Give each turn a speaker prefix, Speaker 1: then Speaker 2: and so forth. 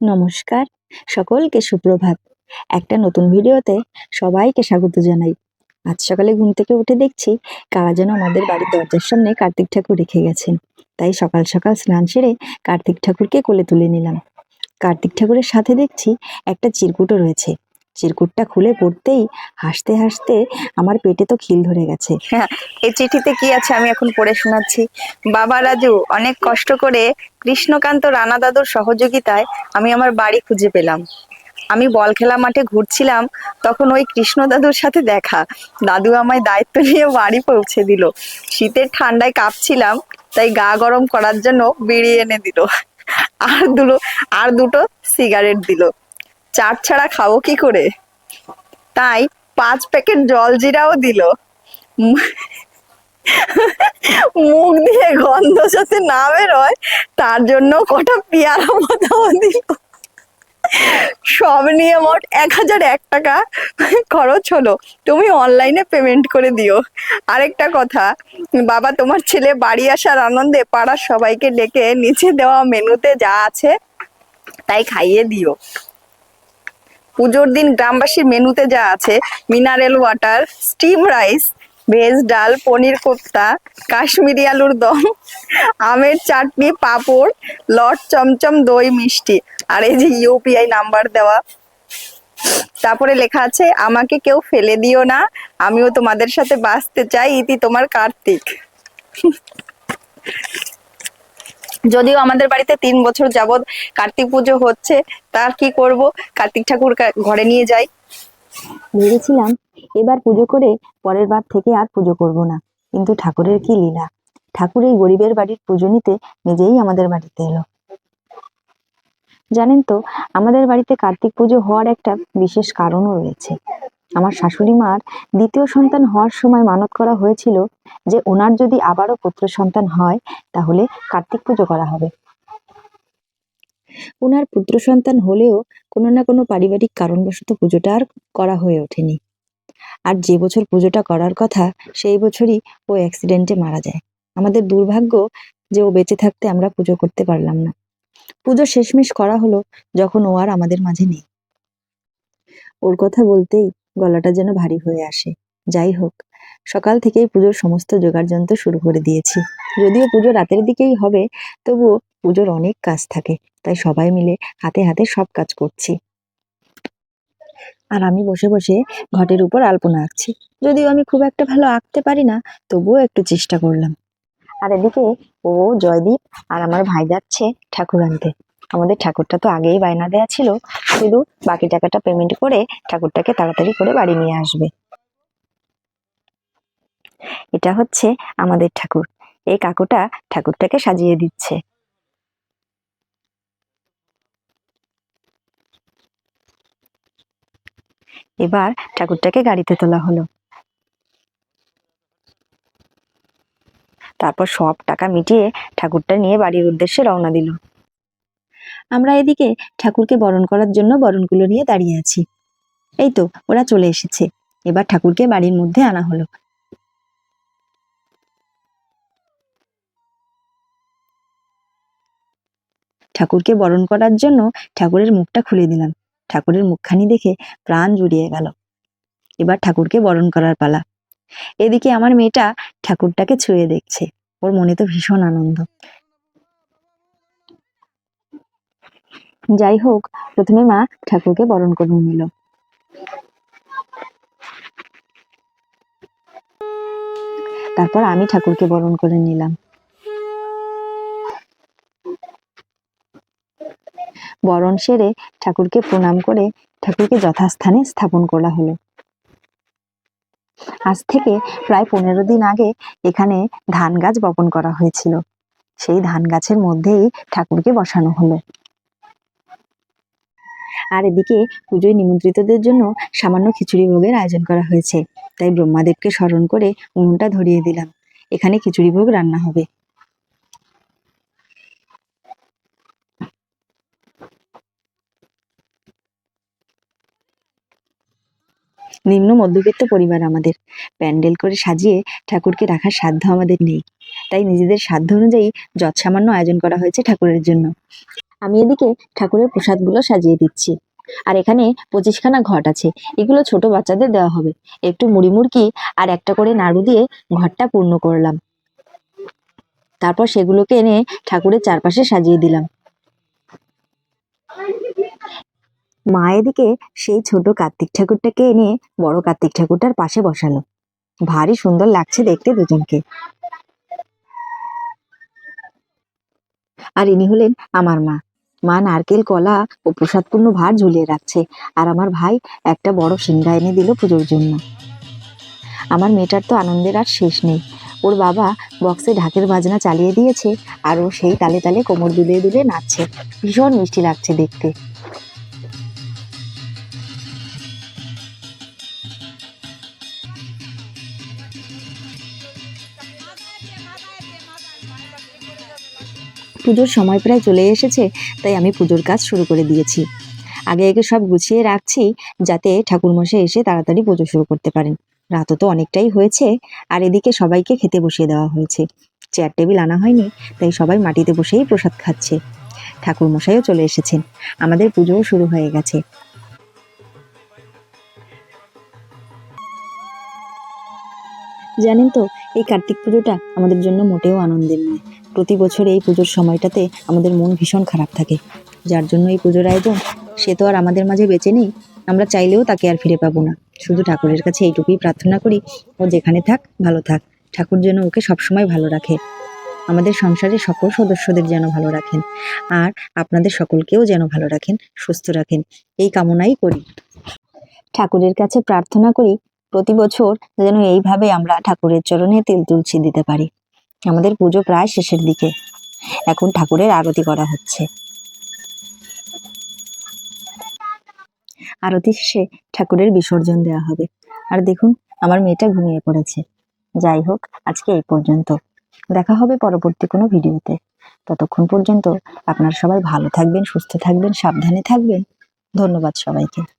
Speaker 1: নমস্কার, সকলকে সুপ্রভাত। একটা নতুন ভিডিওতে সবাইকে স্বাগত জানাই। আজ সকালে ঘুম থেকে উঠে দেখছি কারা যেন আমাদের বাড়ির দরজার সামনে কার্তিক ঠাকুর রেখে গেছেন। তাই সকাল সকাল স্নান সেরে কার্তিক ঠাকুরকে কোলে তুলে নিলাম। কার্তিক ঠাকুরের সাথে দেখছি একটা চিরকুটও রয়েছে। চিরকুটটা খুলে পড়তেই হাসতে হাসতে আমার পেটে তো খিল ধরে গেছে।
Speaker 2: এই চিঠিতে কি আছে আমি এখন পড়ে শোনাচ্ছি। বাবা রাজু, অনেক কষ্ট করে কৃষ্ণকান্ত রানা দাদুর সহযোগিতায় আমি আমার বাড়ি খুঁজে পেলাম। আমি বল খেলা মাঠে ঘুরছিলাম, তখন ওই কৃষ্ণ দাদুর সাথে দেখা। দাদু আমায় দায়িত্ব নিয়ে বাড়ি পৌঁছে দিল। শীতের ঠান্ডায় কাঁপছিলাম, তাই গা গরম করার জন্য বিড়ি এনে দিল। আর দুটো আর দুটো সিগারেট দিল। চার ছাড়া খাব কি করে? তাই পাঁচ প্যাকেট জল জিরাও দিল। মুখ দিয়ে গন্ধ যাতে না বেরোয়, তার জন্য কটা পেয়ারা মতাও দিল। সব নিয়ে মোট এক হাজার এক টাকা খরচ হলো। তুমি অনলাইনে পেমেন্ট করে দিও। আরেকটা কথা, বাবা তোমার ছেলে বাড়ি আসার আনন্দে পাড়ার সবাইকে ডেকে নিচে দেওয়া মেনুতে যা আছে, তাই খাইয়ে দিও। পুজোর দিন গ্রামবাসীর মেনুতে যা আছে, mineral water, steam rice, veg dal, paneer kofta, Kashmiri আলুর দম, আমের চাটনি, পাঁপড়, লট চমচম, দই মিষ্টি। আর এই যে ইউপিআই নাম্বার দেওয়া, তারপরে লেখা আছে, আমাকে কেউ ফেলে দিও না, আমিও তোমাদের সাথে বাঁচতে চাই, ইতি তোমার কার্তিক। যদিও আমাদের বাড়িতে তিন বছর যাবৎ কার্তিক পুজো হচ্ছে তার কি করব? কার্তিক ঠাকুর ঘরে নিয়ে যাই।
Speaker 1: ভেবেছিলাম এবার পুজো করে পরের বার থেকে আর পুজো করব না, কিন্তু ঠাকুরের কি লীলা। ঠাকুর এই গরিবের বাড়ির পুজো নিতে নিজেই আমাদের বাড়িতে এলো। জানেন তো, আমাদের বাড়িতে কার্তিক পুজো হওয়ার একটা বিশেষ কারণও রয়েছে। আমার শাশুড়ি মার দ্বিতীয় সন্তান হওয়ার সময় মানত করা হয়েছিল যে ওনার যদি আবারও পুত্র সন্তান হয়, তাহলে কার্তিক পুজো করা হবে। ওনার পুত্র সন্তান হলেও কোনো না কোনো পারিবারিক কারণবশত পুজোটা আর করা হয়ে ওঠেনি। আর যে বছর পুজোটা করার কথা, সেই বছরই ও অ্যাক্সিডেন্টে মারা যায়। আমাদের দুর্ভাগ্য যে ও বেঁচে থাকতে আমরা পুজো করতে পারলাম না। পুজো শেষমেশ করা হলো যখন ও আর আমাদের মাঝে নেই। ওর কথা বলতেই গলাটা যেন ভারী হয়ে আসে। যাই হোক, সকাল থেকেই পুজোর সমস্ত জোগাড় যন্ত্র শুরু করে দিয়েছি। যদিও পুজো রাতের দিকেই হবে, তবুও পুজোর অনেক কাজ থাকে, তাই সবাই মিলে হাতে হাতে সব কাজ করছি। আর আমি বসে বসে ঘটের উপর আলপনা আঁকছি। যদিও আমি খুব একটা ভালো আঁকতে পারি না, তবুও একটু চেষ্টা করলাম। আর এদিকে ও জয়দীপ আর আমার ভাই যাচ্ছে ঠাকুর আনতে। আমাদের ঠাকুরটা তো আগেই বায়না দেয়া ছিল, শুধু বাকি টাকাটা পেমেন্ট করে ঠাকুরটাকে তাড়াতাড়ি করে বাড়ি নিয়ে আসবে। এটা হচ্ছে আমাদের ঠাকুর। এই কাকুটা ঠাকুরটাকে সাজিয়ে দিচ্ছে। এবার ঠাকুরটাকে গাড়িতে তোলা হলো। তারপর সব টাকা মিটিয়ে ঠাকুরটা নিয়ে বাড়ির উদ্দেশ্যে রওনা দিল। আমরা এদিকে ঠাকুরকে বরণ করার জন্য বরণগুলো নিয়ে দাঁড়িয়ে আছি। এই তো, ওরা চলে এসেছে। এবার ঠাকুরকে বাড়ির মধ্যে আনা হলো। ঠাকুরকে বরণ করার জন্য ঠাকুরের মুখটা খুলে দিলাম। ঠাকুরের মুখখানি দেখে প্রাণ জুড়িয়ে গেল। এবার ঠাকুরকে বরণ করার পালা। এদিকে আমার মেয়েটা ঠাকুরটাকে ছুঁয়ে দেখছে। ওর মনে তো ভীষণ আনন্দ। যাই হোক প্রথমে মা ঠাকুরকে বরণ করে নিল। তারপর আমি ঠাকুরকে বরণ করে নিলাম। বরণ সেরে ঠাকুরকে প্রণাম করে ঠাকুরকে যথাস্থানে স্থাপন করা হলো। আজ থেকে প্রায় পনেরো দিন আগে এখানে ধান গাছ বপন করা হয়েছিল। সেই ধান গাছের মধ্যেই ঠাকুরকে বসানো হলো। আর এদিকে পুজোয় নিমন্ত্রিতদের জন্য সামান্য খিচুড়ি ভোগের আয়োজন করা হয়েছে। তাই ব্রহ্মাদেবকে স্মরণ করে উনুনটা ধরিয়ে দিলাম। এখানে খিচুড়ি ভোগ রান্না হবে। নিম্ন মধ্যবিত্ত পরিবার আমাদের। প্যান্ডেল করে সাজিয়ে ঠাকুরকে রাখার সাধ্য আমাদের নেই। তাই নিজেদের সাধ্য অনুযায়ী যৎসামান্য আয়োজন করা হয়েছে ঠাকুরের জন্য। আমি এদিকে ঠাকুরের প্রসাদগুলো সাজিয়ে দিচ্ছি। আর এখানে পঁচিশখানা ঘট আছে, এগুলো ছোট বাচ্চাদের দেওয়া হবে। একটু মুড়ি মুড়কি আর একটা করে নাড়ু দিয়ে ঘরটা পূর্ণ করলাম। তারপর সেগুলোকে এনে ঠাকুরের চারপাশে সাজিয়ে দিলাম। মা এদিকে সেই ছোট কার্তিক ঠাকুরটাকে এনে বড় কার্তিক ঠাকুরটার পাশে বসালো। ভারী সুন্দর লাগছে দেখতে দুজনকে। আর ইনি হলেন আমার মা। মা নারকেল, কলা ও প্রসাদপূর্ণ ভার ঝুলিয়ে রাখছে। আর আমার ভাই একটা বড় সিংহা এনে দিল পুজোর জন্য। আমার মেয়েটার তো আনন্দের আর শেষ নেই। ওর বাবা বক্সে ঢাকের বাজনা চালিয়ে দিয়েছে, আর ও সেই তালে তালে কোমর দুলিয়ে দুলিয়ে নাচছে। ভীষণ মিষ্টি লাগছে দেখতে। পুজোর সময় প্রায় চলে এসেছে, তাই আমি পুজোর কাজ শুরু করে দিয়েছি। আগে আগে সব গুছিয়ে রাখছি, যাতে ঠাকুরমশাই এসে তাড়াতাড়ি পুজো শুরু করতে পারেন। রাতও তো অনেকটাই হয়েছে, আর এদিকে সবাইকে খেতে বসিয়ে দেওয়া হয়েছে। চেয়ার টেবিল আনা হয়নি, তাই সবাই মাটিতে বসেই প্রসাদ খাচ্ছে। ঠাকুরমশাইও চলে এসেছেন। আমাদের পুজোও শুরু হয়ে গেছে। জানেন তো, এই কার্তিক পুজোটা আমাদের জন্য মোটেও আনন্দের নয়। প্রতি বছর এই পুজোর সময়টাতে আমাদের মন ভীষণ খারাপ থাকে। যার জন্য এই পুজোর আয়োজন সে তো আর আমাদের মাঝে বেঁচে নেই। আমরা চাইলেও তাকে আর ফিরে পাবো না। শুধু ঠাকুরের কাছে এইটুকুই প্রার্থনা করি, ও যেখানে থাক, ভালো থাক। ঠাকুর যেন ওকে সবসময় ভালো রাখে। আমাদের সংসারের সকল সদস্যদের যেন ভালো রাখেন। আর আপনাদের সকলকেও যেন ভালো রাখেন, সুস্থ রাখেন। এই কামনাই করি। ঠাকুরের কাছে প্রার্থনা করি, প্রতি বছর যেন এইভাবে আমরা ঠাকুরের চরণে তেল তুলসী দিতে পারি। আমাদের পুজো প্রায় শেষের দিকে। এখন ঠাকুরের আরতি করা হচ্ছে। আরতি শেষে ঠাকুরের বিসর্জন দেওয়া হবে। আর দেখুন, আমার মেয়েটা ঘুমিয়ে পড়েছে। যাই হোক, আজকে এই পর্যন্ত। দেখা হবে পরবর্তী কোনো ভিডিওতে। ততক্ষণ পর্যন্ত আপনারা সবাই ভালো থাকবেন, সুস্থ থাকবেন, সাবধানে থাকবেন। ধন্যবাদ সবাইকে।